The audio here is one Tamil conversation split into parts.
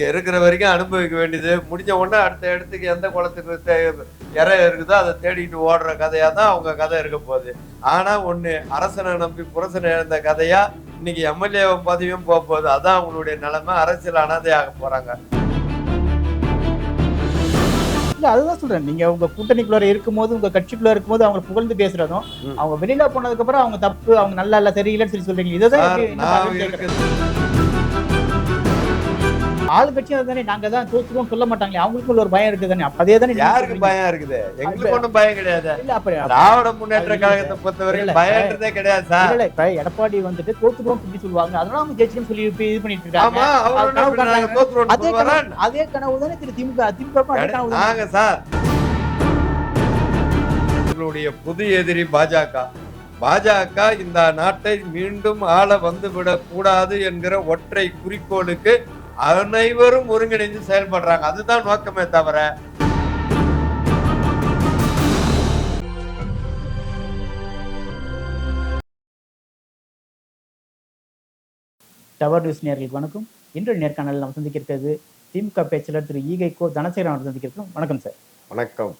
இங்க இருக்கிற வரைக்கும் அனுபவிக்க வேண்டியது. முடிஞ்ச உடனே அடுத்த இடத்துக்கு எந்த குளத்துக்கு இறை இருக்குதோ அதை தேடிட்டு ஓடுற கதையா தான் அவங்க கதை இருக்க போகுது. ஆனா ஒண்ணு அரசனை நம்பி புரசனை இழந்த கதையா இன்னைக்கு எம்எல்ஏ பதவியும் போக போகுது. அதான் அவங்களுடைய நிலைமை. அரசியல் அனாதையாக போறாங்க. இல்ல அதுதான் சொல்றேன். நீங்க உங்க கூட்டணிக்குள்ள இருக்கும்போது உங்க கட்சிக்குள்ள இருக்கும்போது அவங்க புகழ்ந்து பேசுறதும் ம். அவங்க வெளியில போனதுக்கு அப்புறம் அவங்க தப்பு அவங்க நல்லா இல்ல சரியில்லைன்னு சொல்லி சொல்றீங்க இதுதான் நான் பதில் கேட்கறது? இருக்கிறது ஆள் கட்சியும் தானே நாங்க தான் தோத்துருவோம் சொல்ல மாட்டாங்களே. அவங்களுக்குள்ள ஒரு பயம் இருக்கு தானே அதே தானே யாருக்கு. பயம் இருக்குது? எங்களுக்கு ஒண்ணும் பயம் கிடையாது. இல்ல அப்ப திராவிட முன்னேற்ற கழகத்தை சார். பொறுத்த வரைக்கும் இல்ல. பயன்றதே கிடையாது சார். இல்ல, இப்ப எடப்பாடி வந்துட்டு தோத்துருவோம் சொல்லி சொல்லுவாங்க. அதனால அவங்க ஜெயிச்சுன்னு சொல்லி இது பண்ணிட்டு இருக்காங்க. அதே? கனவு அதே கனவு தானே திரு திமுக திமுக அதே கனவு சார். எங்களுடைய புது எதிரி பாஜக. பாஜக இந்த நாட்டை மீண்டும் ஆள வந்துவிடக் கூடாது என்கிற ஒற்றை குறிக்கோளுக்கு அனைவரும் ஒருங்கிணைந்து செயல்படுறாங்க. அதுதான் நோக்கமே தவிர டவர் நியூஸ் நேர்களுக்கு வணக்கம். இன்று நேர்காணலில் நம்ம சந்திக்க இருக்கிறது திமுக பேச்சாளர் திரு ஈகை கோ தனசேகரன் அவர் சந்திக்க இருக்கோம் வணக்கம் சார். வணக்கம்.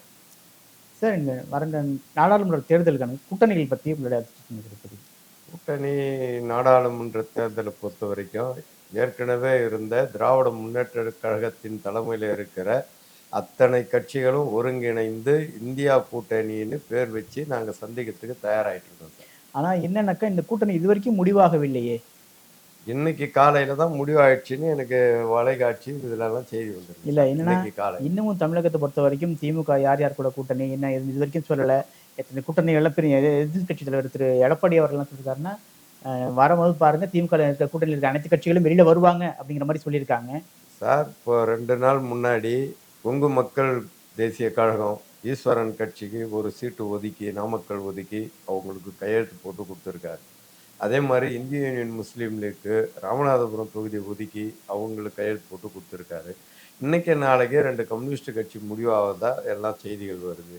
சார் இந்த வரந்த நாடாளுமன்ற தேர்தலுக்கான கூட்டணிகள் பற்றி உங்களுடைய கூட்டணி நாடாளுமன்ற தேர்தலை பொறுத்த வரைக்கும் ஏற்கனவே இருந்த திராவிட முன்னேற்ற கழகத்தின் தலைமையில் இருக்கிற அத்தனை கட்சிகளும் ஒருங்கிணைந்து இந்தியா கூட்டணின்னு பேர் வச்சு நாங்கள் சந்திக்கிறதுக்கு தயாராகிட்டு இருக்கோம் சார். ஆனா என்னன்னாக்கா இந்த கூட்டணி இது வரைக்கும் முடிவாகவில்லையே. இன்னைக்கு காலையில தான் முடிவாயிடுச்சுன்னு எனக்கு வலைக்காட்சி இதுலலாம் செய்தி வந்துருக்கு இல்ல என்னன்னா இன்னைக்கு காலை இன்னமும் தமிழகத்தை பொறுத்த வரைக்கும் திமுக யார் யார் கூட கூட்டணி என்ன இது வரைக்கும் சொல்லல. எத்தனை கூட்டணி எல்லாம் பெரிய எதிர்கட்சி தலைவர் திரு எடப்பாடி அவர்கள் என்ன சொல்லியிருக்காருன்னா வரும்போது பாருங்க திமுக இருக்க கூட்டணியில் இருக்க அனைத்து கட்சிகளும் வெளியில வருவாங்க அப்படிங்கிற மாதிரி சொல்லியிருக்காங்க. சார் இப்போ ரெண்டு நாள் முன்னாடி கொங்கு மக்கள் தேசிய கழகம் ஈஸ்வரன் கட்சிக்கு ஒரு சீட்டு ஒதுக்கி நாமக்கல் ஒதுக்கி அவங்களுக்கு கையெழுத்து போட்டு கொடுத்துருக்காரு. அதே மாதிரி இந்திய யூனியன் முஸ்லீம் லீக்கு ராமநாதபுரம் தொகுதி ஒதுக்கி அவங்களுக்கு கையெழுத்து போட்டு கொடுத்துருக்காரு. இன்னைக்கு நாளைக்கே ரெண்டு கம்யூனிஸ்ட் கட்சி முடிவாவதா எல்லா செய்திகள் வருது.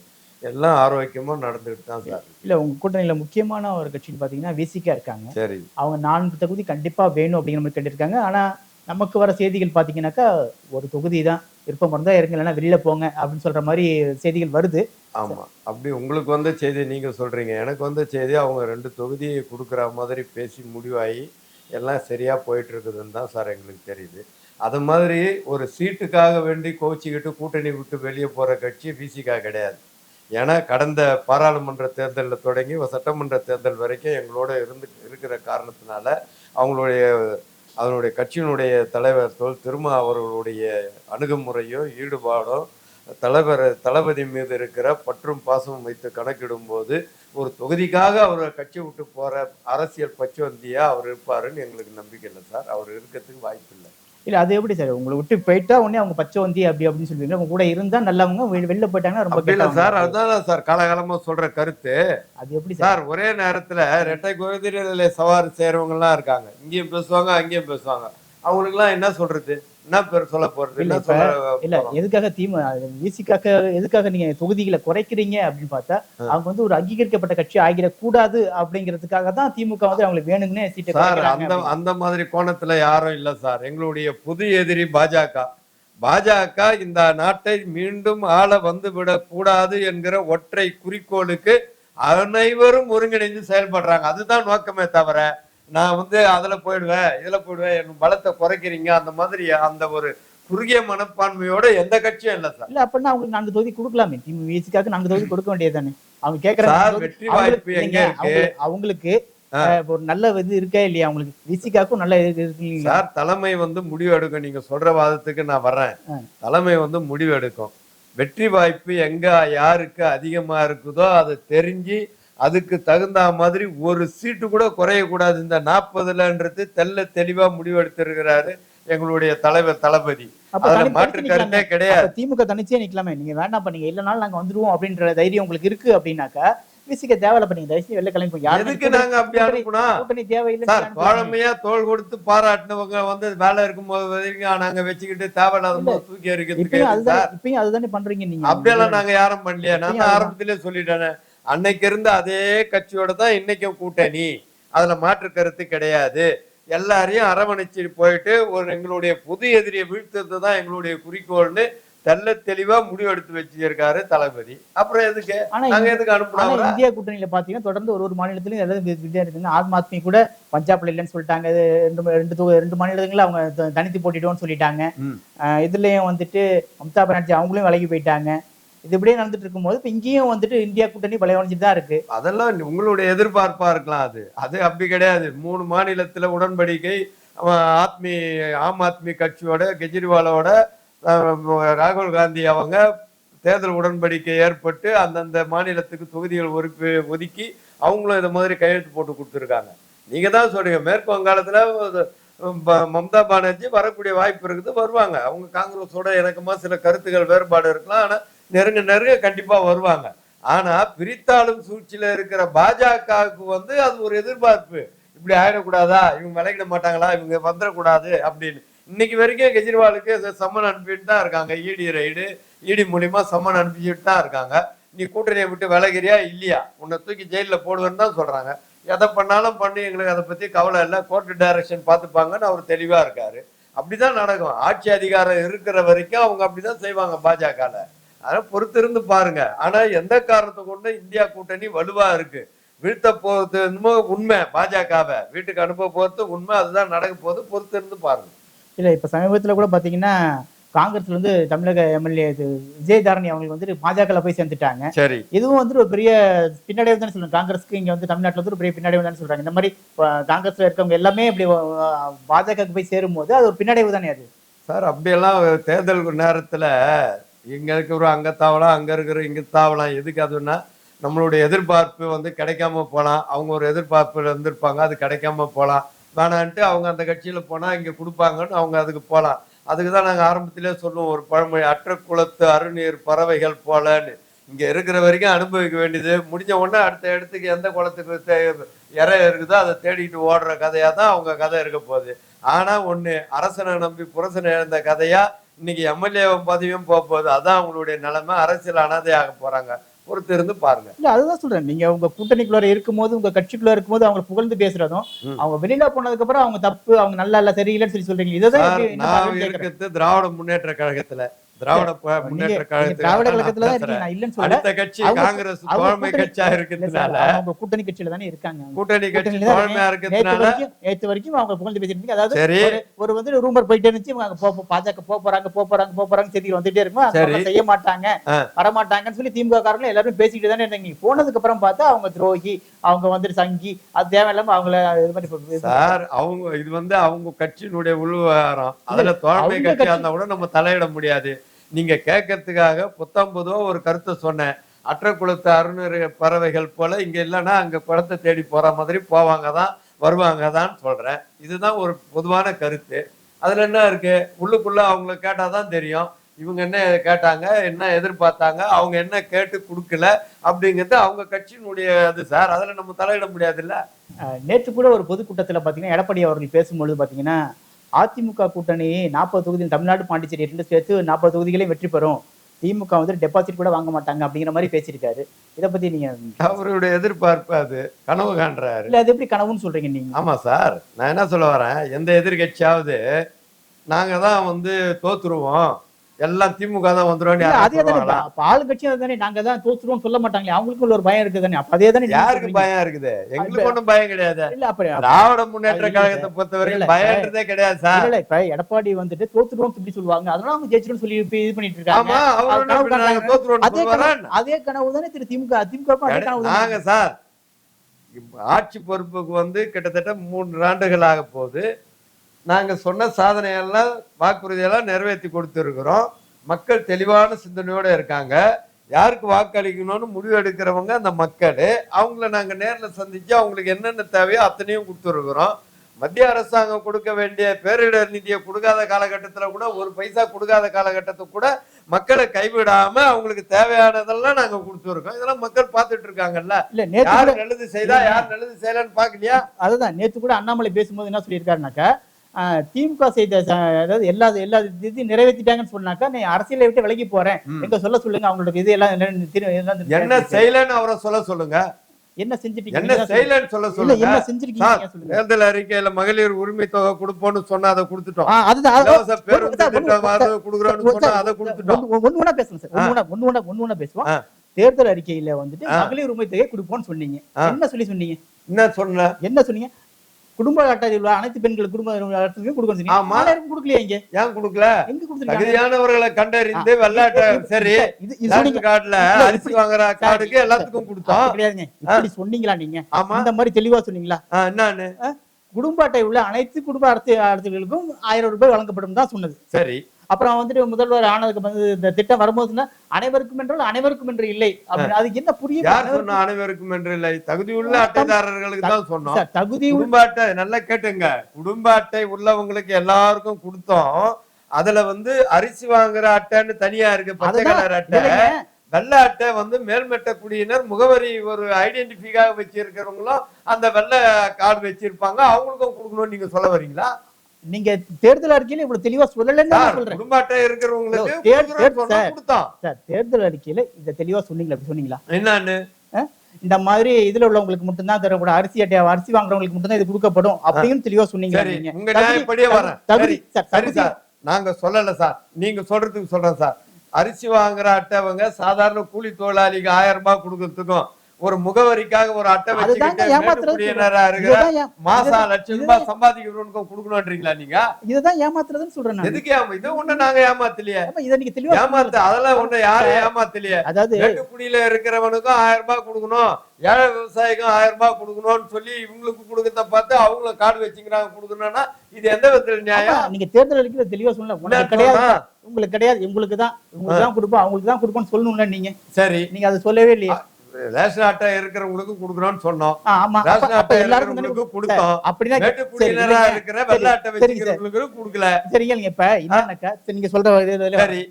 எல்லாம் ஆரோக்கியமா நடந்துட்டு தான் சார். இல்ல உங்க கூட்டணியில முக்கியமான ஒரு கட்சின்னு பாத்தீங்கன்னா விசிகா இருக்காங்க. சரி. அவங்க நான்கு தொகுதி கண்டிப்பா வேணும் அப்படிங்கிற மாதிரி கேட்டிருக்காங்க. ஆனா நமக்கு வர செய்திகள் பாத்தீங்கன்னாக்கா ஒரு தொகுதி தான். விருப்பம் இருந்தா இருங்க இல்லைன்னா வெளியில போங்க அப்படின்னு சொல்ற மாதிரி செய்திகள் வருது. ஆமா. அப்படி உங்களுக்கு வந்த செய்தி நீங்க சொல்றீங்க. எனக்கு வந்த செய்தி அவங்க ரெண்டு தொகுதியை கொடுக்குற மாதிரி பேசி முடிவாகி எல்லாம் சரியா போயிட்டு இருக்குதுன்னு தான் சார் எங்களுக்கு தெரியுது. அது மாதிரி ஒரு சீட்டுக்காக வேண்டி கோச்சிக்கிட்டு கூட்டணி விட்டு வெளியே போற கட்சி விசிகா கிடையாது. ஏன்னா கடந்த பாராளுமன்ற தேர்தலில் தொடங்கி ஒரு சட்டமன்ற தேர்தல் வரைக்கும் எங்களோட இருந்து இருக்கிற காரணத்தினால அவங்களுடைய அதனுடைய கட்சியினுடைய தலைவர் தொல் திருமா அவர்களுடைய அணுகுமுறையும் ஈடுபாடும் தலைவர் தளபதி மீது இருக்கிற பற்றும் பாசமும் வைத்து கணக்கிடும்போது ஒரு தொகுதிக்காக அவர் கட்சி விட்டு போகிற அரசியல் பச்சுவந்தியா அவர் இருப்பாருன்னு எங்களுக்கு நம்பிக்கை இல்லை சார். அவர் இருக்கிறதுக்கு வாய்ப்பு இல்லை இல்ல அது எப்படி சார்? உங்களை விட்டு போயிட்டா உடனே அவங்க பச்சை வந்தி அப்படி அப்படின்னு சொல்லுவீங்க உங்க கூட இருந்தா நல்லவங்க வெளில போயிட்டாங்கன்னா ரொம்ப இல்லை. சார் அதுதான் சார் காலகாலமா சொல்ற கருத்து. அது எப்படி சார்? சார் ஒரே நேரத்துல ரெட்டை குதிரையில சவாரி செய்யறவங்க எல்லாம் இருக்காங்க. இங்கேயும் பேசுவாங்க அங்கேயும் பேசுவாங்க. அவங்களுக்கு எல்லாம் என்ன சொல்றது? என்ன பேர் சொல்ல போறது? இல்ல, என்ன சொல்ல இல்ல? எதுக்காக தீமு விசிக்காக எதுக்காக நீங்க தொகுதிகளை குறைக்கிறீங்க அப்படின்னு பார்த்தா அவங்க வந்து ஒரு அங்கீகரிக்கப்பட்ட கட்சி ஆகிடக்கூடாது அப்படிங்கிறதுக்காக தான் திமுக வந்து அவங்களுக்கு வேணுங்கன்னு சீட்டை சார் அந்த. அந்த மாதிரி கோணத்துல யாரும் இல்ல சார். எங்களுடைய புது எதிரி பாஜக. பாஜக இந்த நாட்டை மீண்டும் ஆள வந்துவிடக் கூடாது என்கிற ஒற்றை குறிக்கோளுக்கு அனைவரும் ஒருங்கிணைந்து செயல்படுறாங்க. அதுதான் நோக்கமே தவிர நான் வந்து அதுல போயிடுவேன் இதுல போயிடுவேன் என் பலத்தை குறைக்கிறீங்க அந்த மாதிரி அந்த ஒரு குறுகிய மனப்பான்மையோட எந்த கட்சியும் இல்ல சார். இல்ல அப்படின்னா அவங்களுக்கு நான்கு தொகுதி கொடுக்கலாமே. திமுக நான்கு தொகுதி கொடுக்க வேண்டியதுதானே? அவங்க சார் கேட்கறாங்க வெற்றி வாய்ப்பு எங்க இருக்கு? அவங்களுக்கு ஒரு நல்ல இது இருக்கா இல்லையா? அவங்களுக்கு விசிக்காக்கும் நல்ல இது இருக்கு சார் தலைமை வந்து முடிவு எடுக்கும். நீங்க சொல்ற வாதத்துக்கு நான் வர்றேன். தலைமை வந்து முடிவு எடுக்கும். வெற்றி வாய்ப்பு எங்க யாருக்கு அதிகமா இருக்குதோ அதை தெரிஞ்சு அதுக்கு தகுந்த மாதிரி ஒரு சீட்டு கூட குறையக்கூடாது. இந்த நாற்பதுலன்றது தெல்ல தெளிவா முடிவு எடுத்திருக்கிறாரு எங்களுடைய தலைவர் தளபதி. அதுல மாற்று கருத்தே. கிடையாது. திமுக தனிச்சே நிக்கலாமே. நீங்க வேண்டாம் பண்ணீங்க இல்லனாலும் நாங்க வந்துருவோம் அப்படின்ற தைரியம் உங்களுக்கு இருக்கு அப்படின்னாக்கா விசிக்க தேவையில்ல. பண்ணீங்க தயவுசெய்து வெளில கிளம்பி எதுக்கு நாங்க அப்படி அனுப்புனா? கூட்டணி தேவையில்லை சார் தோழமையா தோள் கொடுத்து பாராட்டினவங்க வந்து வேலை இருக்கும்போது வரைக்கும் நாங்க வச்சுக்கிட்டு தேவையில்லாத போது தூக்கி எறிக்கிறதுக்கு இப்பயும் அதுதான் பண்றீங்க நீங்க. அப்படியெல்லாம் நாங்க யாரும் பண்ணலையே. நான். ஆரம்பத்திலே சொல்லிட்டேனே. அன்னைக்கு இருந்த அதே கட்சியோட தான் இன்னைக்கும் கூட்டணி. அதுல மாற்று கருத்து கிடையாது. எல்லாரையும் அரவணைச்சு போயிட்டு ஒரு எங்களுடைய புது எதிரியை வீழ்த்துறது தான் எங்களுடைய குறிக்கோள்னு தெள்ள தெளிவா முடிவெடுத்து வச்சிருக்காரு தளபதி. அப்புறம் எதுக்கு? நாங்க எதுக்கு அவரை? இந்தியா கூட்டணியில பாத்தீங்கன்னா தொடர்ந்து ஒரு ஒரு மாநிலத்திலும் எல்லாம் வி- வித்தியா இருக்குங்க ஆம் ஆத்மி கூட பஞ்சாப்ல இல்லைன்னு சொல்லிட்டாங்க. ரெண்டு ரெண்டு ரெண்டு மாநிலங்கள அவங்க தனித்து போட்டிடுவோம்னு சொல்லிட்டாங்க. இதுலயும் வந்துட்டு மம்தா பானர்ஜி அவங்களும் விலகி போயிட்டாங்க. இது இப்படியே நடந்துட்டு இருக்கும்போது இப்போ இங்கேயும் வந்துட்டு இந்தியா கூட்டணி பலவடைஞ்சிட்டு தான் இருக்கு. அதெல்லாம் உங்களுடைய எதிர்பார்ப்பா இருக்கலாம் அது. அது அப்படி கிடையாது. மூணு மாநிலத்துல உடன்படிக்கை ஆத்மி ஆம் ஆத்மி கட்சியோட கெஜ்ரிவாலோட ராகுல் காந்தி அவங்க தேர்தல் உடன்படிக்கை ஏற்பட்டு அந்தந்த மாநிலத்துக்கு தொகுதிகள் ஒதுக்கி ஒதுக்கி அவங்களும் இந்த மாதிரி கையெழுத்து போட்டு கொடுத்துருக்காங்க. நீங்க தான் சொல்றீங்க மேற்கு வங்காளத்துல ப- மம்தா பானர்ஜி வரக்கூடிய வாய்ப்பு இருக்குது வருவாங்க. அவங்க காங்கிரஸோட எனக்குமா சில கருத்துக்கள் வேறுபாடு இருக்கலாம். ஆனால் நெருங்க நெருங்க கண்டிப்பாக வருவாங்க. ஆனால் பிரித்தாளும் சூழ்ச்சியில் இருக்கிற பாஜகவுக்கு வந்து அது ஒரு எதிர்பார்ப்பு. இப்படி ஆயிடக்கூடாதா? இவங்க விளையிட மாட்டாங்களா? இவங்க வந்துடக்கூடாது அப்படின்னு. இன்னைக்கு வரைக்கும் கெஜ்ரிவாலுக்கு சம்மன் அனுப்பிட்டு தான் இருக்காங்க. இடி ரைடு இடி மூலியமா சம்மன் அனுப்பிச்சுட்டு தான் இருக்காங்க. நீ கூட்டணியை விட்டு விலகிறியா? இல்லையா? உன்னை தூக்கி ஜெயிலில் போடுவேன்னு தான் சொல்றாங்க. எதை பண்ணாலும் பண்ணி எங்களுக்கு அதை பத்தி கவலை இல்லை. கோர்ட்டு டைரக்ஷன் பார்த்துப்பாங்கன்னு அவர் தெளிவா இருக்காரு. அப்படிதான் நடக்கும். ஆட்சி அதிகாரம் இருக்கிற வரைக்கும் அவங்க அப்படிதான் செய்வாங்க பாஜகவில் அதனால பொறுத்திருந்து பாருங்க. ஆனா எந்த காரணத்தை கொண்டு இந்தியா கூட்டணி வலுவா இருக்கு? வீழ்த்த என்னமோ உண்மை பாஜகவை. வீட்டுக்கு அனுப்ப போறது உண்மை அதுதான் நடக்க போகுது பொறுத்திருந்து பாருங்க. இல்ல இப்ப சமீபத்துல கூட பாத்தீங்கன்னா காங்கிரஸ்ல இருந்து தமிழக எம்எல்ஏ விஜயதாரணி அவங்களுக்கு வந்துட்டு பாஜகல போய் சேர்ந்துட்டாங்க. சரி. இதுவும் வந்துட்டு ஒரு பெரிய பின்னடைவு தான் சொல்லுங்க காங்கிரஸ்க்கு இங்க வந்து தமிழ்நாட்டுல வந்து ஒரு பெரிய பின்னடைவு தான் சொல்றாங்க. இந்த மாதிரி காங்கிரஸ்ல இருக்கவங்க எல்லாமே இப்படி பாஜகவுக்கு போய் சேரும் போது அது ஒரு பின்னடைவு தானே அது? சார் அப்படியெல்லாம் தேர்தல் நேரத்துல இங்கே இருக்கிறோம் அங்கே தாவலாம் அங்கே இருக்கிற இங்கே தாவலாம். எதுக்கு அதுன்னா நம்மளுடைய எதிர்பார்ப்பு வந்து கிடைக்காம போகலாம் அவங்க ஒரு எதிர்பார்ப்பில் இருந்திருப்பாங்க. அது கிடைக்காம போகலாம் வேணான்ட்டு அவங்க அந்த கட்சியில் போனால் இங்கே கொடுப்பாங்கன்னு அவங்க அதுக்கு போகலாம் அதுக்கு தான் நாங்கள் ஆரம்பத்திலே சொல்லுவோம் ஒரு பழமொழி அற்ற குளத்து அருநீர் பறவைகள் போலன்னு. இங்கே இருக்கிற வரைக்கும் அனுபவிக்க வேண்டியது. முடிஞ்ச உடனே அடுத்த இடத்துக்கு எந்த குளத்துக்கு இறை இருக்குதோ அதை தேடிட்டு ஓடுற கதையாக தான் அவங்க கதை இருக்க போகுது. ஆனால் ஒன்று அரசனை நம்பி புரசனை இழந்த கதையாக இன்னைக்கு எம்எல்ஏ பதவியும் போக போகுது. அதான் அவங்களுடைய நிலைமை. அரசியல் அனாதையாக போறாங்க. பொறுத்து இருந்து பாருங்க. இல்ல அதுதான் சொல்றேன். நீங்க உங்க கூட்டணிக்குள்ள இருக்கும்போது உங்க கட்சிக்குள்ள இருக்கும்போது அவங்க புகழ்ந்து பேசுறதும். அவங்க வெளியில போனதுக்கு அப்புறம் அவங்க தப்பு அவங்க நல்லா இல்ல சரியில்லைன்னு சொல்லி சொல்றீங்க இதுதான் நான். இருக்கிறது திராவிட முன்னேற்ற கழகத்துல. திராவிட முன்னேற்ற கழகத்துல அடுத்த கட்சி அவங்க- காங்கிரஸ் அவங்க தோழமை கட்சியா இருக்கிறதுனால அவங்க கூட்டணி கட்சியில தானே இருக்காங்க அவங்க. கூட்டணி கட்சி தோழமையா இருக்கிறதுனால நேத்து வரைக்கும் அவங்க புகழ்ந்து பேசிட்டு அதாவது ஒரு வந்து ரூமர் போயிட்டே இருந்துச்சு. போ- பாஜக போக போறாங்க போக போறாங்க போக போறாங்க செய்தி வந்துட்டே இருக்கும். அவங்க செய்ய மாட்டாங்க. வரமாட்டாங்கன்னு சொல்லி திமுக காரங்களும் எல்லாரும் பேசிக்கிட்டு தானே இருந்தாங்க. போனதுக்கு அப்புறம் பார்த்தா அவங்க துரோகி அவங்க வந்துட்டு சங்கி அது தேவையில்லாம அவங்கள இது மாதிரி சார் அவங்க இது வந்து அவங்க கட்சியினுடைய உள்விவகாரம். அதுல தோழமை அவங்க கட்சியா கட்சி- இருந்தா கூட நம்ம தலையிட முடியாது. நீங்க கேட்கறதுக்காக புத்தம் ஒரு கருத்தை சொன்னேன். அற்ற குளத்து அருணர் பறவைகள் போல இங்க இல்லைன்னா அங்க குளத்தை தேடி போற மாதிரி போவாங்க தான் வருவாங்க தான் சொல்றேன். இதுதான் ஒரு பொதுவான கருத்து. அதுல என்ன இருக்கு? உள்ளுக்குள்ள அவங்கள கேட்டாதான் தெரியும். இவங்க என்ன கேட்டாங்க? என்ன எதிர்பார்த்தாங்க? அவங்க என்ன கேட்டு கொடுக்கல? அப்படிங்கிறது அவங்க கட்சியினுடைய அது சார். அதில் நம்ம தலையிட முடியாதுல்ல? நேற்று கூட ஒரு பொதுக்கூட்டத்தில் பார்த்தீங்கன்னா எடப்பாடி அவர்கள் பேசும்பொழுது பார்த்தீங்கன்னா அதிமுக கூட்டணி நாற்பது தொகுதியில் தமிழ்நாடு பாண்டிச்சேரி ரெண்டு சேர்த்து நாற்பது தொகுதிகளையும் வெற்றி பெறும். திமுக வந்து டெபாசிட் கூட வாங்க மாட்டாங்க அப்படிங்கிற மாதிரி பேசியிருக்காரு. இதை பத்தி நீங்க அவருடைய எதிர்பார்ப்பு அது. கனவு காண்றாரு. இல்ல அது எப்படி கனவுன்னு சொல்றீங்க நீங்க? ஆமா சார். நான் என்ன சொல்ல வரேன்? எந்த எதிர்கட்சியாவது நாங்க தான் வந்து தோத்துருவோம். எல்லாம் திமுக தான் இல்ல, அதே தானே அப்ப ஆளுங்கட்சியும் தானே நாங்க தான் தோத்துருவோம் சொல்ல மாட்டாங்களே அவங்களுக்கும் ஒரு பயம் இருக்கு தானே அப்ப அதே தானே யாருக்கு. பயம் இருக்குது? எங்களுக்கு ஒண்ணும் பயம் கிடையாது. இல்ல அப்ப திராவிட முன்னேற்ற கழகத்தை பொறுத்த இல்ல, வரைக்கும் பயன்றதே கிடையாது சார். இல்ல இப்ப எடப்பாடி வந்துட்டு தோத்துருவோம் இப்படி சொல்லுவாங்க அதனால அவங்க ஜெயிச்சிடும் சொல்லி இது பண்ணிட்டு இருக்காங்க. அதே கனவு அதே கனவு தானே திரு திமுக திமுக அதே கனவு நாங்க சார் ஆட்சி பொறுப்புக்கு வந்து கிட்டத்தட்ட மூன்று ஆண்டுகள் ஆக போகுது. நாங்க சொன்ன சாதனையெல்லாம் வாக்குறுதியெல்லாம் நிறைவேற்றி கொடுத்துருக்குறோம். மக்கள் தெளிவான சிந்தனையோட இருக்காங்க. யாருக்கு வாக்களிக்கணும்னு முடிவு எடுக்கிறவங்க அந்த மக்கள். அவங்கள நாங்க நேர்ல சந்திச்சு அவங்களுக்கு என்னென்ன தேவையோ அத்தனையும் கொடுத்துருக்குறோம். மத்திய அரசாங்கம் கொடுக்க வேண்டிய பேரிடர் நிதியை கொடுக்காத காலகட்டத்துல கூட ஒரு பைசா கொடுக்காத காலகட்டத்தை கூட மக்களை கைவிடாம அவங்களுக்கு தேவையானதெல்லாம் நாங்க கொடுத்துருக்கோம். இதெல்லாம் மக்கள் பார்த்துட்டு இருக்காங்கல்ல. யார் நல்லது செய்தா யார் நல்லது செய்யலன்னு பாக்கலையா அதுதான் நேத்து கூட அண்ணாமலை பேசும்போது என்ன சொல்லியிருக்காருனாக்கா திமுக செய்த அதாவது எல்லா எல்லா இது நிறைவேற்றிட்டாங்கன்னு சொன்னாக்கா நீ அரசியலை விட்டு விலகி போறேன். எங்க சொல்ல சொல்லுங்க? அவங்களோட இது எல்லாம் என்ன செய்யலன்னு அவரை சொல்ல சொல்லுங்க. என்ன செஞ்சிட்டீங்க? என்ன. செய்யலன்னு சொல்ல சொல்லுங்க. என்ன செஞ்சிருக்கீங்க? தேர்தல் அறிக்கையில மகளிர் உரிமை தொகை கொடுப்போம்னு சொன்னா அதை கொடுத்துட்டோம். அதுதான். அது- பேருந்து திட்டம் கொடுக்குறோம்னு சொன்னா அதை கொடுத்துட்டோம். ஒண்ணு ஒண்ணா பேசணும் சார். ஒண்ணு ஒண்ணா ஒண்ணு ஒண்ணா பேசுவோம். தேர்தல் அறிக்கையில வந்துட்டு. மகளிர் உரிமை தொகை கொடுப்போம்னு சொன்னீங்க. என்ன சொல்லி சொன்னீங்க? என்ன சொன்ன என்ன சொன்னீங்க? குடும்ப அட்டையில் உள்ள அனைத்து பெண்கள் குடும்ப அட்டையும் கொடுக்கணும் ஆமா. மகளிருக்கு கொடுக்கலையா இங்க? ஏன் கொடுக்கல? எங்க கொடுத்துருக்காங்க? தகுதியானவர்களை கண்டறிந்து வெள்ளாட்ட சரி இது இது கார்டுல அரிசி வாங்குற கார்டுக்கு எல்லாத்துக்கும் கொடுத்தோம். கிடையாதுங்க. இப்படி சொன்னீங்களா நீங்க? ஆமா. இந்த மாதிரி தெளிவா சொன்னீங்களா? என்னன்னு? குடும்ப அட்டை உள்ள அனைத்து குடும்ப அரசு அரசுகளுக்கும் ஆயிரம் ரூபாய் வழங்கப்படும் தான் சொன்னது. சரி. அப்புறம் வந்துட்டு முதல்வர் ஆனதுக்கு வந்து இந்த திட்டம் வரும்போதுன்னா அனைவருக்கும் என்றால் அனைவருக்கும் என்று இல்லை அதுக்கு என்ன புரிய அனைவருக்கும் என்று இல்லை? தகுதியுள்ள அட்டைதாரர்களுக்கு தான் சொன்னோம். தகுதி உள்ள- குடும்ப அட்டை நல்லா கேட்டுங்க. குடும்ப அட்டை உள்ளவங்களுக்கு எல்லாருக்கும் கொடுத்தோம். அதுல வந்து அரிசி வாங்குற அட்டைன்னு தனியா இருக்கு பச்சை கலர் அட்டை. வெள்ளை அட்டை வந்து மேல்மட்ட குடியினர் முகவரி ஒரு ஐடென்டிஃபிக்காக வச்சிருக்கிறவங்களும் அந்த வெள்ளை கார்டு வச்சிருப்பாங்க. அவங்களுக்கும் கொடுக்கணும்னு நீங்க சொல்ல வரீங்களா? நீங்க தேர்தல் அறிக்கையில இவ்வளவு தெளிவா சொல்லலன்னு சொல்றேன். குடும்ப அட்டை இருக்கிறவங்களுக்கு. கொடுத்தோம் சார் தேர்தல் அறிக்கையில இத தெளிவா சொன்னீங்களா? அப்படி சொன்னீங்களா? என்னன்னு? இந்த மாதிரி இதுல உள்ளவங்களுக்கு மட்டும்தான் தரக்கூடாது அரிசி அட்டை அரிசி வாங்குறவங்களுக்கு மட்டும்தான் இது கொடுக்கப்படும் அப்படின்னு தெளிவா சொன்னீங்க. உங்க நியாயப்படியே வரேன். சரி சார். நாங்க சொல்லல சார். நீங்க சொல்றதுக்கு சொல்றேன் சார். அரிசி வாங்குற அட்டைவங்க சாதாரண கூலி தொழிலாளிக்கு ஆயிரம் ரூபாய் கொடுக்கறதுக்கும் ஒரு முகவரிக்காக ஒரு அட்டை வச்சுக்கிட்டு இருக்கிற லட்சம் ரூபாய் சம்பாதிக்கிறவனுக்கும் கொடுக்கணும்ன்றீங்களா நீங்க? இதுதான் ஏமாத்துறதுன்னு சொல்றேன் எதுக்கு ஏமா? இது ஒண்ணு நாங்க ஏமாத்தலையே. இதை நீங்க தெளிவா ஏமாத்து அதெல்லாம் ஒண்ணு யாரும் ஏமாத்தலையே. அதாவது மேட்டுக்குடியில இருக்கிறவனுக்கும் ஆயிரம் ரூபாய் கொடுக்கணும். ஏழை விவசாயிக்கும் ஆயிரம் ரூபாய் கொடுக்கணும்னு சொல்லி இவங்களுக்கு கொடுக்கறத பார்த்து அவங்கள கார்டு வச்சுக்கிறாங்க. கொடுக்கணும்னா இது எந்த விதத்துல நியாயம்? நீங்க தேர்தல் அறிக்கையில தெளிவா உங்களுக்கு கிடையாது? உங்களுக்கு கிடையாது. உங்களுக்கு தான் உங்களுக்கு தான் கொடுப்போம். அவங்களுக்கு தான் கொடுப்போம்னு சொல்லணும்ல நீங்க. சரி. நீங்க அதை சொல்லவே இல்லையே. ரேஷன் அட்டை இருக்கிறவங்களுக்கு கொடுக்கறோம்னு சொன்னோம். ரேஷன் அட்டை இருக்கிறவங்களுக்கு கொடுத்தோம். அப்படின்னா. இருக்கிற வெள்ள அட்டை. வச்சுக்கிறவங்களுக்கு கொடுக்கல. சரிங்க நீங்க இப்ப என்னன்னாக்கா சரி, நீங்க சொல்ற.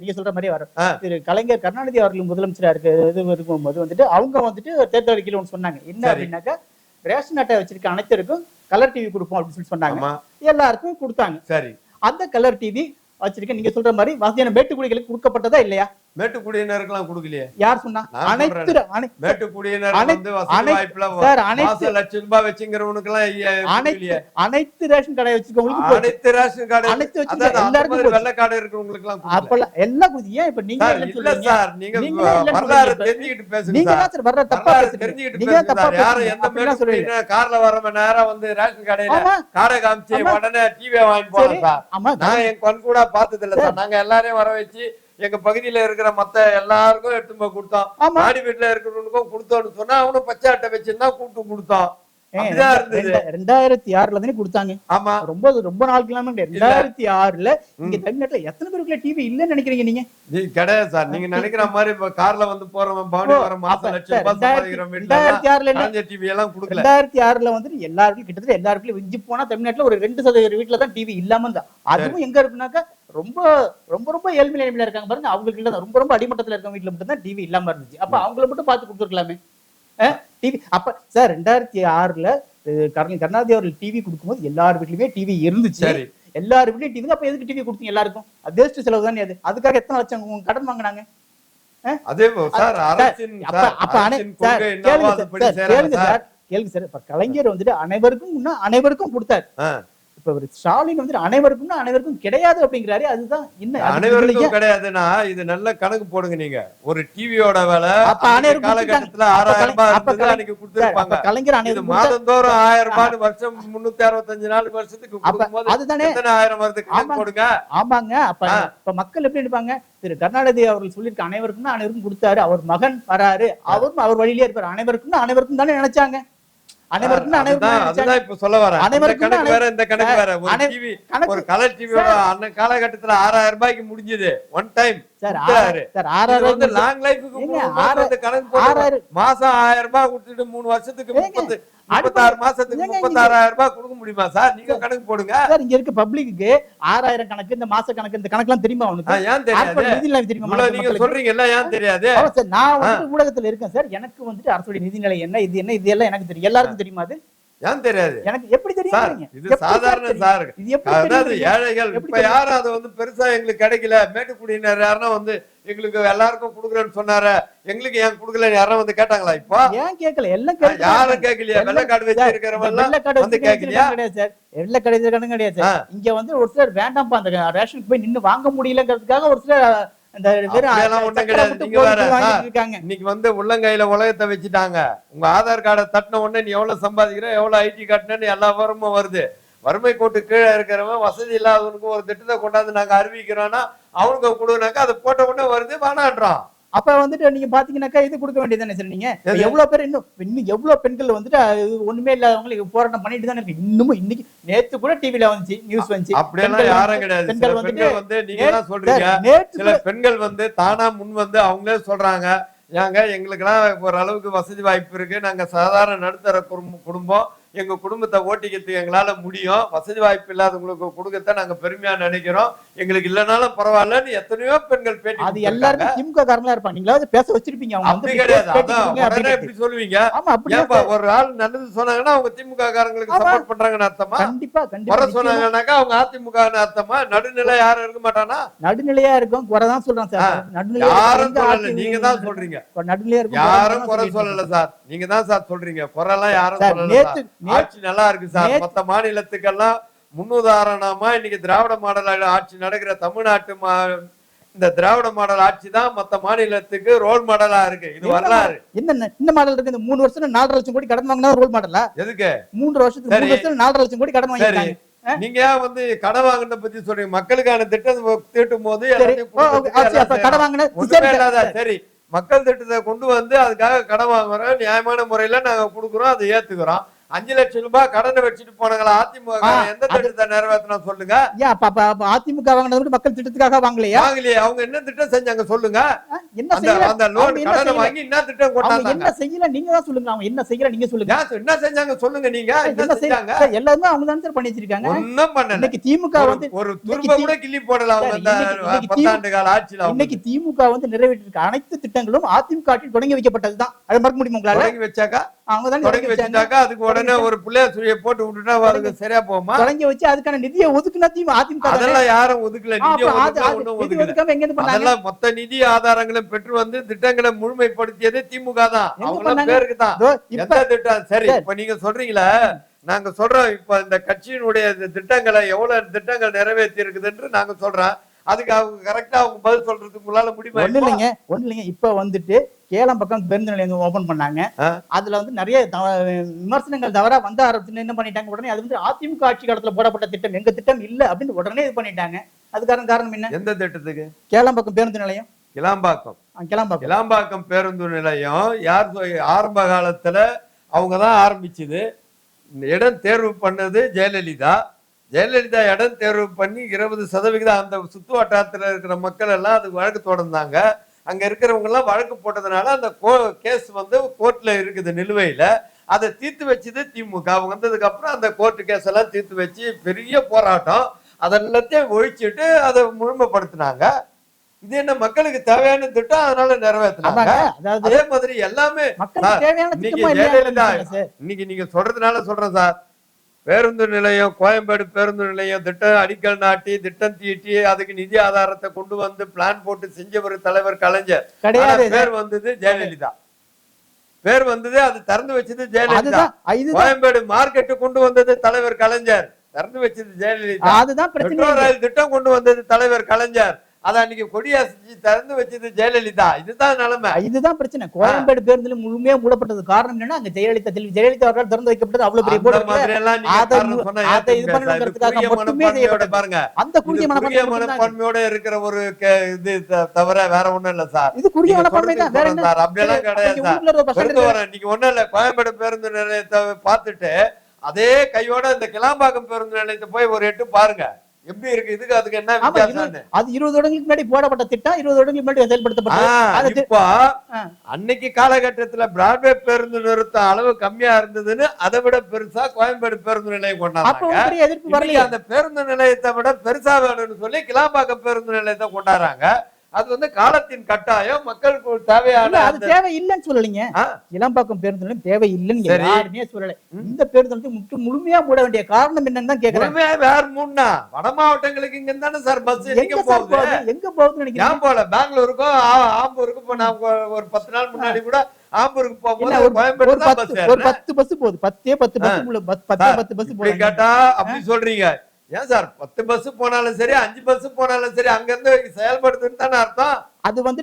நீங்க சொல்ற மாதிரியே வரும். திரு கலைஞர் கருணாநிதி அவர்கள் முதலமைச்சரா இருக்கு இது இருக்கும்போது வந்துட்டு அவங்க வந்துட்டு தேர்தல் அறிக்கையில ஒன்று சொன்னாங்க. என்ன. அப்படின்னாக்கா ரேஷன் அட்டை வச்சிருக்க அனைத்தருக்கும் கலர் டிவி கொடுப்போம் அப்படின்னு சொல்லி சொன்னாங்க. எல்லாருக்கும் கொடுத்தாங்க. சரி. அந்த கலர் டிவி வச்சிருக்க நீங்க சொல்ற மாதிரி வசதியான மேட்டுக்குடிகளுக்கு கொடுக்கப்பட்டதா இல்லையா? மேட்டுக்குடியினருக்கெல்லாம் கொடுக்கலையே. யார் சொன்னா? அனைத்து அனை- மேட்டுக்குடியினர் வந்து வசதி வாய்ப்புல மாசம் லட்சம் ரூபாய் வச்சுங்கிறவனுக்கு எல்லாம் அனைத்து அனைத்து ரேஷன் கடை வச்சிருக்கவங்களுக்கு. அனைத்து ரேஷன் கார்டு அனைத்து எல்லாருக்கும். வெள்ளை கார்டு இருக்கிறவங்களுக்கு எல்லாம். அப்பெல்லாம் எல்லாம் கொடுத்து ஏன் இப்ப நீங்க இல்ல சார் நீங்க வரலாறு. தெரிஞ்சுக்கிட்டு பேசுங்க நீங்க சார். வர்ற தப்பா தெரிஞ்சுக்கிட்டு நீங்க தப்பா பேசுறீங்க. எந்த மேட்டுக்குடியினர் கார்ல வரவன் நேரா வந்து ரேஷன் கடையில காடை காமிச்சு. உடனே டிவியை சார். ஆமா. நான் என் கண் கூட பார்த்தது இல்ல சார். நாங்க எல்லாரையும் வர வச்சு எங்க பகுதியில இருக்கிற மத்த எல்லாருக்கும் எடுத்து போய் கொடுத்தோம் மாடி வீட்டுல இருக்கிறவனுக்கும் கொடுத்தோம்னு சொன்னா அவனும் பச்சை அட்டை வச்சிருந்தா கூப்பிட்டு கொடுத்தோம் ரெண்டாயிரத்தி ஆறுல தானே கொடுத்தாங்க. ஆமா. ரொம்ப ரொம்ப இல்லாம கிடையாது. ரெண்டாயிரத்தி ஆறுல இங்க தமிழ்நாட்டுல எத்தனை பேருக்குள்ள டிவி இல்லன்னு நினைக்கிறீங்க நீங்க? கிடையாது சார். நீங்க நினைக்கிற மாதிரி இப்ப கார்ல வந்து போறவன் பவனி வர அப்ப மாசம் லட்சம் ரெண்டாயிரத்தி ஆறுல டிவி எல்லாம் கொடுக்கல. ரெண்டாயிரத்தி ஆறுல வந்துட்டு எல்லாருக்கும் கிட்டத்தட்ட எல்லாருக்கும் விஞ்சி போனா தமிழ்நாட்டுல ஒரு ரெண்டு சதவீத வீட்டுல தான் டிவி இல்லாம இருந்தா. அதுவும் எங்க இருக்குனாக்கா ரொம்ப ரொம்ப ரொம்ப ஏழ்மை நிலைமையில இருக்காங்க பாருங்க. அவங்களுக்கு இல்ல ரொம்ப ரொம்ப அடிமட்டத்துல இருக்க வீட்டுல மட்டும் தான் டிவி இல்லாம இருந்துச்சு. அப்ப அவங்கள மட்டும் பார்த்து கொடுத்துருக்கலாமே. டிவி அப்ப சார் ரெண்டாயிரத்தி ஆறுல கருணாநிதி அவர்கள் டிவி கொடுக்கும்போது எல்லார் வீட்லயுமே டிவி இருந்துச்சு. எல்லார் வீட்லயும் டிவி அப்ப எதுக்கு டிவி கொடுத்தீங்க எல்லாருக்கும்? அது வேஸ்ட் செலவு தானே அது. அதுக்காக எத்தனை லட்சம் கடன் வாங்குனாங்க? அதே சார் கேளுங்க சார், கேளுங்க சார் இப்ப கலைஞர் வந்துட்டு அனைவருக்கும் அனைவருக்கும் கொடுத்தாரு. இப்ப ஸ்டாலின் வந்துட்டு அனைவருக்கும் அனைவருக்கும் கிடையாது அப்படிங்கிறாரு. அதுதான் என்ன? அனைவருக்கும்? கிடையாதுன்னா இது நல்ல கணக்கு போடுங்க நீங்க. ஒரு டிவியோட விலை காலகட்டத்துல ஆறாயிரம் ரூபாய் அன்னைக்கு கொடுத்திருப்பாங்க. கலைஞர் கொடுத்தாரு. மாதந்தோறும் ஆயிரம் ரூபாய் வருஷம் முன்னூத்தி அறுபத்தஞ்சு நாள் வருஷத்துக்கு அதுதானே. ஆயிரம் வருது? கணக்கு. போடுங்க. ஆமாங்க. அப்ப. இப்ப மக்கள் எப்படி நினைப்பாங்க திரு கருணாநிதி அவர்கள் சொல்லியிருக்க அனைவருக்கும் அனைவருக்கும் கொடுத்தாரு. அவர் மகன் வராரு. அவரும் அவர் வழியிலே இருப்பாரு. அனைவருக்கும் அனைவருக்கும் தானே நினைச்சாங்க. காலகட்டத்துல ஆறாயிரம் ரூபாய்க்கு முடிஞ்சது. ஒன் டைம் சார் வந்து லாங் லைஃபுக்கு ஆறாயிரம் கணக்கு மாசம் ஆயிரம் ரூபாய் கொடுத்துட்டு மூணு வருஷத்துக்கு முப்பத்து முப்பத்தாறு மாசத்துக்கு முப்பத்தாறாயிரம் ரூபாய் கொடுக்க முடியுமா சார்? நீங்க கணக்கு போடுங்க. சார் இங்க இருக்க பப்ளிக்கு ஆறாயிரம் கணக்கு இந்த மாச கணக்கு இந்த கணக்குலாம் தெரியுமா அவனுக்கு ஏன் தெரியாது? தெரியுமா நீங்க? சொல்றீங்கல்ல ஏன் தெரியாது? நான் வந்து ஊடகத்துல இருக்கேன் சார். எனக்கு வந்துட்டு அரசுடைய நிதிநிலை என்ன இது என்ன இது எல்லாம் எனக்கு தெரியும். எல்லாருக்கும் தெரியுமா அது? ஏன் தெரியாது எனக்கு எப்படி தெரியும்? இது சாதாரண? சார் அதாவது? ஏழைகள் இப்ப? யாரும் அது வந்து பெருசா எங்களுக்கு கிடைக்கல மேட்டுக்குடியினர் யாருன்னா வந்து எங்களுக்கு எல்லாருக்கும் குடுக்குறேன்னு சொன்னாரு எங்களுக்கு ஏன் குடுக்கல யாரும் வந்து கேட்டாங்களா இப்போ ஏன் கேட்கல எல்லாம். யாரும் கேட்கலையா வெள்ளக்காடு வச்சு இருக்கிறவங்க வந்து கேட்கலையா? கிடையாது வச்சிருக்கானுங்க கிடையாது சார். இங்க வந்து ஒரு சிலர் வேண்டாம்ப்பா அந்த ரேஷனுக்கு போய் நின்னு வாங்க முடியலங்கிறதுக்காக ஒரு சிலர் இன்னைக்கு வந்து உள்ளங்கையில உலகத்தை வச்சுட்டாங்க. உங்க ஆதார் கார்டை தட்டின உடனே நீ எவ்வளவு சம்பாதிக்கிற எவ்வளவு ஐடி காட்டினு எல்லா விவரமும் வருது. வறுமை கோட்டு கீழே இருக்கிறவன் வசதி இல்லாதவனுக்கு ஒரு திட்டத்தை கொண்டாந்து நாங்க அறிவிக்கிறோம்னா அவனுக்கு கொடுனாக்கா அதை போட்ட உடனே வருது வேணான்றான். அப்ப வந்துட்டு நீங்க பாத்தீங்கன்னாக்கா இது கொடுக்க வேண்டியதானே சார் நீங்க? எவ்வளவு பேர் இன்னும் இன்னும் எவ்வளவு பெண்கள் வந்துட்டு ஒண்ணுமே இல்லாதவங்களுக்கு போராட்டம் பண்ணிட்டு தானே இருக்கு. இன்னமும் இன்னைக்கு நேத்து கூட டிவில வந்துச்சு நியூஸ் வந்துச்சு. அப்படியெல்லாம் யாரும் கிடையாது. பெண்கள் வந்து நீங்க சொல்றீங்க. சில பெண்கள் வந்து தானா முன் வந்து அவங்களே சொல்றாங்க. ஏங்க எங்களுக்கெல்லாம் ஓரளவுக்கு வசதி வாய்ப்பு இருக்கு. நாங்க சாதாரண நடுத்தர குடும்பம் குடும்பம். எங்க குடும்பத்தை ஓட்டிக்கிறதுக்கு எங்களால முடியும். வசதி வாய்ப்பு இல்லாதவங்களுக்கு கொடுக்கத்தான் நாங்க பெருமையா நினைக்கிறோம். எங்களுக்கு இல்லைனாலும் பரவாயில்லன்னு எத்தனையோ பெண்கள் பேட்டி அது எல்லாருமே. திமுக காரங்களா இருப்பாங்க. நீங்களாவது பேச வச்சிருப்பீங்க. அவங்க அப்படி கிடையாது. அதான் உடனே. எப்படி சொல்லுவீங்க. ஏன்பா ஒரு ஆள் நல்லது சொன்னாங்கன்னா அவங்க திமுக காரங்களுக்கு. சப்போர்ட் பண்றாங்கன்னு அர்த்தமா? கண்டிப்பா கண்டிப்பா. சொன்னாங்கன்னாக்கா அவங்க அதிமுக அர்த்தமா? நடுநிலை யாரும் இருக்க மாட்டானா? நடுநிலையா இருக்கும் குறைதான் சொல்றேன் சார். நடுநிலையா யாரும் சொல்லல. நீங்க தான் சொல்றீங்க. நடுநிலையா இருக்கும் யாரும் குறை சொல்லல சார். நீங்க தான் சார் சொல்றீங்க. குறைலாம் யாரும் சொல்லல ஆட்சி நல்லா இருக்கு சார். மத்த மாநிலத்துக்கெல்லாம் முன்னுதாரணமா இன்னைக்கு திராவிட மாடல் ஆட்சி நடக்கிற தமிழ்நாட்டு மா இந்த திராவிட மாடல் ஆட்சி தான் மத்த மாநிலத்துக்கு ரோல் மாடலா இருக்கு. இது வரலாறு. என்ன இந்த மாடல் இருக்கு? இந்த மூணு வருஷம் நாலரை லட்சம் கோடி கடன் வாங்கினா ரோல் மாடலா? எதுக்கு? மூன்று வருஷத்துக்கு. மூணு வருஷம் நாலரை லட்சம் கோடி கடன் வாங்கிட்டாங்க நீங்க ஏன் வந்து கடன் வாங்கின பத்தி சொல்றீங்க? மக்களுக்கான திட்டம் தீட்டும் போது. கடன் வாங்கின சரி. மக்கள் திட்டத்தை கொண்டு வந்து அதுக்காக கடன் வாங்குறோம் நியாயமான முறையில நாங்க கொடுக்குறோம் அதை ஏத்துக்கிறோம். அஞ்சு லட்சம் ரூபாய் கடனை வச்சுட்டு போனாங்களா? அதிமுக எந்த திட்டத்தை நிறைவேற்றணும் சொல்லுங்க. ஏன் அப்ப அதிமுக வாங்கினது மக்கள் திட்டத்துக்காக வாங்கலையா? வாங்கலையே. அவங்க என்ன திட்டம் செஞ்சாங்க சொல்லுங்க. என்ன அந்த செய்யல? அந்த லோன் கடனை? வாங்கி என்ன திட்டம் கொண்டாந்தாங்க? என்ன செய்யல? நீங்க தான் சொல்லுங்க. அவங்க என்ன செய்யல? நீங்க சொல்லுங்க. என்ன செஞ்சாங்க சொல்லுங்க நீங்க? என்ன செய்யல? எல்லாருமே அவங்க தான் சார் பண்ணி வச்சிருக்காங்க. ஒண்ணும் பண்ணல. இன்னைக்கு திமுக வந்து ஒரு துரும்ப கூட கிள்ளி போடல அவங்க இன்னைக்கு பத்தாண்டு கால ஆட்சியில இன்னைக்கு திமுக வந்து நிறைவேற்றிருக்க அனைத்து திட்டங்களும் அதிமுக ஆட்சியில் தொடங்கி வைக்கப்பட்டதுதான். அதை மறக்க முடியுமா உங்களால? வச்சாக்கா? அவங்க தான் தொடங்கி வச்சுட்டாக்கா அதுக்கு உடனே ஒரு பிள்ளையார் சுழியை போட்டு விட்டுட்டா அதுக்கு சரியா போகுமா? தொடங்கி வச்சு அதுக்கான நிதியை ஒதுக்குனா திமுக அதிமுக. அதெல்லாம் யாரும் ஒதுக்கல. அதெல்லாம் மொத்த நிதி ஆதாரங்களை பெற்று வந்து திட்டங்களை முழுமைப்படுத்தியது திமுக தான். அவங்க? பேருக்கு தான். திட்டம்? சரி. இப்ப நீங்க சொல்றீங்களே நாங்க சொல்றோம் இப்ப இந்த கட்சியினுடைய திட்டங்களை எவ்வளவு திட்டங்கள் நிறைவேற்றி இருக்குதுன்னு நாங்க சொல்றோம். அதுக்கு அவங்க கரெக்டா அவங்க பதில் சொல்றதுக்கு உங்களால முடியுமா ஒண்ணு? இல்லைங்க ஒண்ணு இல்லைங்க. இப்ப வந்துட்டு கேளம் பக்கம் பேருந்து நிலையம் ஓபன் பண்ணாங்க. அதுல வந்து நிறைய விமர்சனங்கள் தவிர வந்த ஆரம்பிச்சு என்ன பண்ணிட்டாங்க? உடனே அது வந்து அதிமுக ஆட்சி காலத்துல போடப்பட்ட திட்டம். எங்க திட்டம் இல்ல அப்படின்னு உடனே இது பண்ணிட்டாங்க. அதுக்கான காரணம் என்ன? எந்த திட்டத்துக்கு? கேளம் பக்கம் பேருந்து நிலையம். கிளாம்பாக்கம் கிளம்பாக்கம் கிளாம்பாக்கம் பேருந்து நிலையம் யார் ஆரம்ப காலத்துல அவங்க தான் ஆரம்பிச்சது. இடம் தேர்வு பண்ணது ஜெயலலிதா. ஜெயலலிதா இடம் தேர்வு பண்ணி இருபது சதவிகிதம் அந்த சுத்து வட்டாரத்துல இருக்கிற மக்கள் எல்லாம் அதுக்கு வழக்கு தொடர்ந்தாங்க. அங்க இருக்கிறவங்க எல்லாம் வழக்கு போட்டதுனால அந்த கேஸ் வந்து கோர்ட்ல இருக்குது நிலுவையில. அதை தீர்த்து வச்சது திமுக. அவங்க வந்ததுக்கு அப்புறம் அந்த கோர்ட்டு கேஸ் எல்லாம் தீர்த்து வச்சு பெரிய போராட்டம். அதெல்லாத்தையும் ஒழிச்சிட்டு அதை முழுமைப்படுத்தினாங்க. இது என்ன மக்களுக்கு தேவையான திட்டம்? அதனால நிறைவேற்றினாங்க அதே மாதிரி எல்லாமே இன்னைக்கு நீங்க சொல்றதுனால சொல்றேன் சார். பேருந்து நிலையம் கோயம்பேடு பேருந்து நிலையம் திட்டம் அடிக்கல் நாட்டி திட்டம் தீட்டி அதுக்கு நிதி ஆதாரத்தை கொண்டு வந்து பிளான் போட்டு செஞ்சவர் தலைவர் கலைஞர். கிடையாது பேர் வந்தது ஜெயலலிதா. பேர் வந்தது அது திறந்து வச்சது ஜெயலலிதா. கோயம்பேடு மார்க்கெட்டு கொண்டு வந்தது தலைவர் கலைஞர். திறந்து வச்சது ஜெயலலிதா. அதுதான் திட்டம் கொண்டு வந்தது தலைவர் கலைஞர். அதை அன்னைக்கு கொடியாசி திறந்து வச்சது ஜெயலலிதா. இதுதான் நிலைமை. இதுதான் பிரச்சனை. கோயம்பேடு பேருந்துல முழுமையா மூடப்பட்டது காரணம் என்னன்னா அங்க ஜெயலலிதா தெளிவு ஜெயலலிதா அவர்கள் திறந்து வைக்கப்பட்டது அவ்வளவு பெரிய செய்யப்பட்டது. பாருங்க. அந்த குறுகிய. மனப்பான்மையோட இருக்கிற ஒரு இது தவிர வேற ஒண்ணும் இல்ல சார். இது குறுகிய மனப்பான்மை தான். வேற சார் அப்படியெல்லாம் அப்ப கிடையாது நீங்க ஒண்ணும் இல்ல. கோயம்பேடு பேருந்து நிலையத்தை பார்த்துட்டு அதே கையோட இந்த கிளாம்பாக்கம் பேருந்து நிலையத்தை போய் ஒரு எட்டு பாருங்க. எப்படி இருக்கு? இதுக்கு அதுக்கு என்ன அது இருபது வருடங்களுக்கு முன்னாடி போடப்பட்ட திட்டம் இருபது வருடங்களுக்கு முன்னாடி செயல்படுத்தப்பட்டது இப்போ. அன்னைக்கு காலகட்டத்துல பிராட்வே பேருந்து நிறுத்தம் அளவு கம்மியா இருந்ததுன்னு அதை விட பெருசா கோயம்பேடு பேருந்து நிலையம் பெரிய எதிர்ப்பு வரலையே. அந்த பேருந்து நிலையத்தை விட பெருசா வேணும்னு சொல்லி கிளாம்பாக்கம் பேருந்து நிலையத்தை கொண்டாடுறாங்க. அது வந்து காலத்தின் கட்டாயம் மக்களுக்கு தேவையான அது தேவை இல்லைன்னு சொல்லலைங்க. இளம்பாக்கம் பேருந்து நிலையம் தேவை இல்லைன்னு. யாருமே சொல்லல. இந்த பேருந்து நிலையத்தை முழுமையா மூட வேண்டிய காரணம் என்னன்னு தான் முழுமையா வேற மூணுனா வட மாவட்டங்களுக்கு இங்க தானே சார் பஸ் எங்க போகுது? எங்க போகுதுன்னு நினைக்கிறீங்க? ஏன் போல பெங்களூருக்கும் ஆம்பூருக்கும் இப்ப நான் ஒரு- பத்து நாள் முன்னாடி கூட ஆம்பூருக்கு போகும்போது ஒரு பத்து பஸ் ஒரு பத்து பஸ் போகுது. பத்தே பத்து பஸ் பத்தே பத்து பஸ் போகுது கேட்டா அப்படி சொல்றீங்க. ஏன் சார் பத்து பஸ் போனாலும் சரி அஞ்சு பஸ் போனாலும் சரி அங்க இருந்து செயல்படுதுன்னு தானே அர்த்தம்? அது வந்து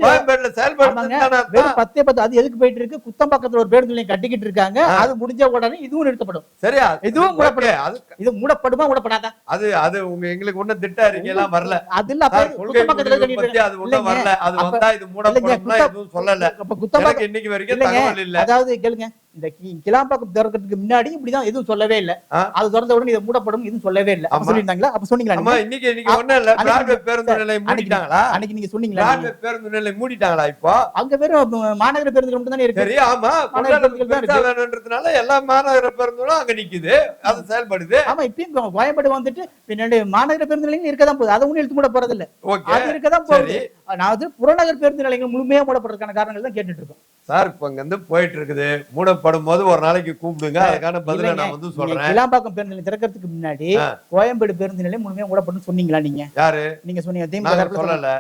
பத்தே பத்து அது எதுக்கு போயிட்டு இருக்கு? குத்தம்பாக்கத்துல ஒரு பேருந்து நிலையம் கட்டிக்கிட்டு இருக்காங்க. அது முடிஞ்ச உடனே இதுவும் நிறுத்தப்படும். சரியா? இதுவும் மூடப்படும். இது மூடப்படுமா மூடப்படாதா? அது அது உங்க எங்களுக்கு ஒண்ணும் திட்ட அறிக்கை எல்லாம் வரல. அது இல்ல கட்டிட்டு பத்தி அது இல்லைங்க. வரல. அது வந்தா இது மூடப்படும்னா குத்தம்- எதுவும் சொல்லல. அப்ப குத்தம்பாக்கம் எனக்கு இன்னைக்கு வரைக்கும். தகவல் இல்ல. அதாவது கேளுங்க. இந்த கிளாம்பாக்கம் திறக்கிறதுக்கு முன்னாடி இப்படிதான் எதுவும் சொல்லவே இல்ல. அது திறந்த உடனே இது மூடப்படும் எதுவும் சொல்லவே இல்ல. அப்ப ஆமா. சொல்லியிருந்தாங்களா? அப்ப சொன்னீங்களா? இன்னைக்கு இன்னைக்கு ஒண்ணும் இல்ல. பேருந்து நிலையம் மூடிட்டாங்களா? அன்னைக்கு நீங்க சொன்னீங்களா பேருந்து நிலையம் மூடிட்டாங்களா இப்போ? அங்க வெறும் மாநகர பேருந்துகள் மட்டும் தானே இருக்கு? சரி ஆமா. வேணுன்றதுனால எல்லா மாநகர பேருந்துகளும் அங்க நிக்குது. அது செயல்படுது. ஆமா இப்பயும் கோயம்பேடு வந்துட்டு பின்னாடி மாநகர பேருந்து நிலையங்கள் இருக்கதான் போகுது. அதை ஒண்ணு இழுத்து மூட போறது இல்ல ஓகே. அது இருக்கதான் போகுது. நான் வந்து புறநகர் பேருந்து நிலையங்கள் முழுமையா மூடப்படுறதுக்கான காரணங்கள் தான் கேட்டுட்டு இருக்கோம். சார் இப்ப இங்க இருந்து போயிட்டு இருக்குது. மூடப்படும் போது ஒரு நாளைக்கு கூப்பிடுங்க. அதுக்கான பதில. நான் வந்து சொல்றேன். கிளாம்பாக்கம் பேருந்து நிலையம் திறக்கிறதுக்கு முன்னாடி. கோயம்பேடு பேருந்து நிலையம் முழுமையா மூடப்படும் சொன்னீங்களா நீங்க? யாரு? நீங்க சொன்னீங்க. திமுக சொல்லல.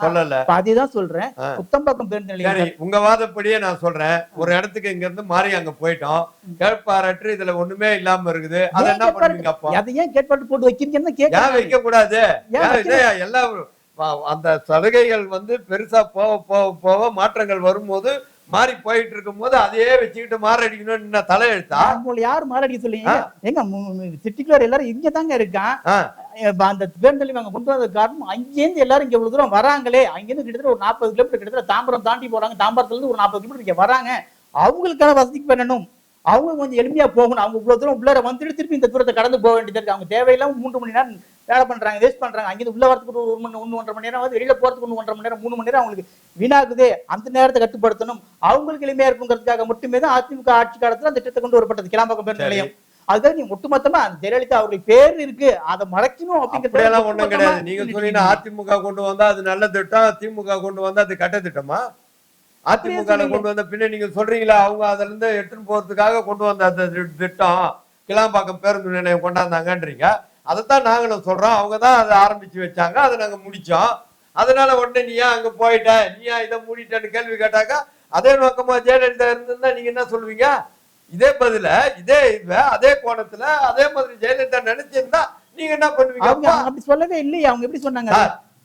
சொல்லல. அதேதான் சொல்றேன். ஆ. புத்தம்பாக்கம் பேருந்து நிலையம் உங்க வாதப்படியே நான் சொல்றேன். ஒரு இடத்துக்கு இங்க இருந்து மாறி அங்க போயிட்டோம். கேட்பாரற்று இதுல ஒண்ணுமே இல்லாம இருக்குது. அதை என்ன பண்ணுவீங்க அப்போ? அதை ஏன் கேட்பாட்டு போட்டு வைக்கிறீங்கன்னு கேட்கறேன். வைக்க கூடாது ஏன் அந்த சலுகைகள் வந்து பெருசா போக போக போக மாற்றங்கள் வரும்போது மாறி போயிட்டு இருக்கும் போது அதையே வச்சுக்கிட்டு மாரடிக்கணும்னு தலையெழுத்தா? உங்களை யார் மாரடிக்க சொல்லுங்க எங்க சிட்டிக்குள்ள எல்லாரும் இங்க தாங்க இருக்கான். அந்த பேருந்து நிலையம் அங்க கொண்டு வந்த காரணம் அங்கேருந்து எல்லாரும் இங்க இவ்வளவு தூரம் வராங்களே. அங்கேருந்து கிட்டத்தட்ட ஒரு நாற்பது கிலோமீட்டர் கிட்டத்தட்ட தாம்பரம் தாண்டி போறாங்க. தாம்பரத்துல இருந்து ஒரு நாற்பது கிலோமீட்டர் இங்க வராங்க. அவங்களுக்கான வசதிக்கு பண்ணணும். அவங்க கொஞ்சம் எளிமையா போகணும். அவங்க இவ்வளவு தூரம் உள்ளார வந்துட்டு திருப்பி இந்த தூரத்தை கடந்து போக வேண்டியது இருக்கு. அவங்க தேவையில்லாம மூன்று மணி நேரம் வேலை பண்றாங்க வேஸ்ட் பண்றாங்க. அங்கிருந்து உள்ள வரதுக்கு ஒரு மணி ஒன்று ஒன்றரை மணி நேரம் ஆகுது. வெளியில போறதுக்கு ஒன்று ஒன்றரை மணி நேரம் மூணு மணி நேரம் அவங்களுக்கு வீணாகுதே. அந்த நேரத்தை கட்டுப்படுத்தணும். அவங்களுக்கு எளிமையா இருக்குங்கிறதுக்காக மட்டுமே தான் அதிமுக ஆட்சி காலத்துல அந்த திட்டத்தை கொண்டு வரப்பட்டது. கிளாம்பாக்கம் பேருந்து. நிலையம். அதுதான் நீ ஒட்டுமொத்தமா ஜெயலலிதா அவர்களுக்கு பேர் இருக்கு. அதை மறைக்கணும் அப்படியெல்லாம் ஒண்ணும் கிடையாது. நீங்க சொன்னீங்கன்னா அதிமுக கொண்டு வந்தா அது நல்ல திட்டம் திமுக கொண்டு வந்தா அது கெட்ட திட்டமா? அதிமுக. கொண்டு வந்த பின்ன நீங்க சொல்றீங்களா? அவங்க அதுல இருந்து எடுத்துன்னு போறதுக்காக கொண்டு வந்த அந்த திட்டம் கிளாம்பாக்கம் பேருந்து நிலையம் கொண்டாந்தாங்கன்றீங்க. அதைத்தான் நாங்களும் சொல்றோம். அவங்க தான் அதை ஆரம்பிச்சு வச்சாங்க. அதை நாங்க முடிச்சோம். அதனால உடனே நீ ஏன் அங்க போயிட்ட? நீ ஏன் இதை மூடிட்டேன்னு கேள்வி கேட்டாக்கா அதே நோக்கமா ஜெயலலிதா இருந்திருந்தா நீங்க என்ன சொல்லுவீங்க? இதே பதில இதே இதுல அதே கோணத்துல அதே மாதிரி ஜெயலலிதா நினைச்சிருந்தா நீங்க என்ன பண்ணுவீங்க? அப்படி சொல்லவே இல்லையே. அவங்க எப்படி சொன்னாங்க?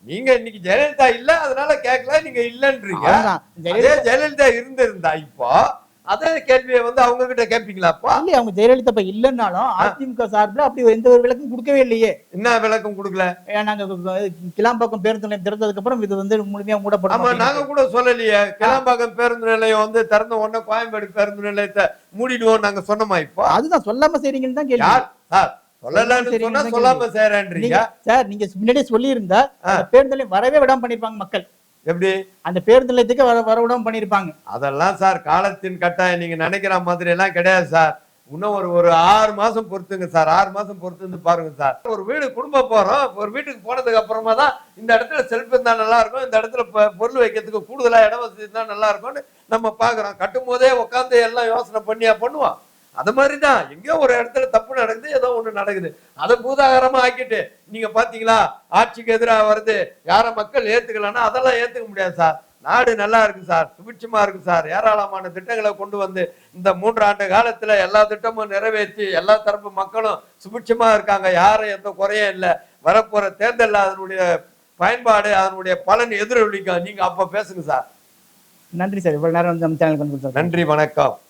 நீங்க இன்னைக்கு ஜெயலலிதா இல்ல அதனால கேட்கல நீங்க இல்லன்றீங்க. அதே ஜெயலலிதா இருந்திருந்தா இப்போ அதே கேள்வியை வந்து அவங்க கிட்ட கேட்பீங்களாப்பா இல்லையே அவங்க ஜெயலலிதா இப்ப இல்லைன்னாலும் அதிமுக சார்பில் அப்படி எந்த ஒரு விளக்கம் கொடுக்கவே இல்லையே. என்ன விளக்கம் கொடுக்கல? ஏன் நாங்க கிளாம்பாக்கம் பேருந்து நிலையம் திறந்ததுக்கு அப்புறம் இது வந்து முழுமையா மூடப்படும் ஆமா. நாங்க கூட சொல்லலையே. கிளாம்பாக்கம் பேருந்து நிலையம் வந்து திறந்த உடனே கோயம்பேடு பேருந்து நிலையத்தை மூடிடுவோம் நாங்க சொன்னோமா இப்போ? அதுதான் சொல்லாம செய்றீங்கன்னு தான் கேள்வி. சார். சரி, நீங்க முன்னாடியே சொல்லி இருந்தா அந்த பேருந்து வரவே விடாம பண்ணிருப்பாங்க மக்கள். எப்படி? அந்த பேருந்து நிலையத்துக்கு வர வர விடாம பண்ணிருப்பாங்க. அதெல்லாம் சார் காலத்தின் கட்டாயம். நீங்க நினைக்கிற மாதிரி எல்லாம் கிடையாது சார். இன்னும் ஒரு ஒரு ஆறு மாசம் பொறுத்துங்க சார். ஆறு மாசம் பொறுத்து இருந்து பாருங்க சார். ஒரு வீடு குடும்பம் போறோம். ஒரு வீட்டுக்கு போனதுக்கு அப்புறமா தான் இந்த இடத்துல செல்ஃப் இருந்தா நல்லா இருக்கும். இந்த இடத்துல பொருள் வைக்கிறதுக்கு கூடுதலா இட வசதி இருந்தா நல்லா இருக்கும்னு நம்ம பாக்குறோம். கட்டும் போதே உட்காந்து எல்லாம் யோசனை பண்ணியா பண்ணுவோம். அது மாதிரிதான். எங்கேயோ ஒரு இடத்துல தப்பு நடக்குது ஏதோ ஒண்ணு நடக்குது. அதை பூதாகரமா ஆக்கிட்டு நீங்க பாத்தீங்களா ஆட்சிக்கு எதிராக வருது. யார மக்கள் ஏத்துக்கலன்னா அதெல்லாம் ஏத்துக்க முடியாது சார். நாடு நல்லா இருக்கு சார். சுபிட்சமா இருக்கு சார். ஏராளமான திட்டங்களை கொண்டு வந்து இந்த மூன்று ஆண்டு காலத்துல எல்லா திட்டமும் நிறைவேற்றி எல்லா தரப்பு மக்களும் சுபிட்சமா இருக்காங்க. யாரும் எந்த குறையும் இல்லை. வரப்போற தேர்தல்ல அதனுடைய பயன்பாடு அதனுடைய பலன் எதிரொலிக்கும். நீங்க அப்ப பேசுங்க சார். நன்றி சார். இவ்வளவு நேரம். நன்றி வணக்கம்.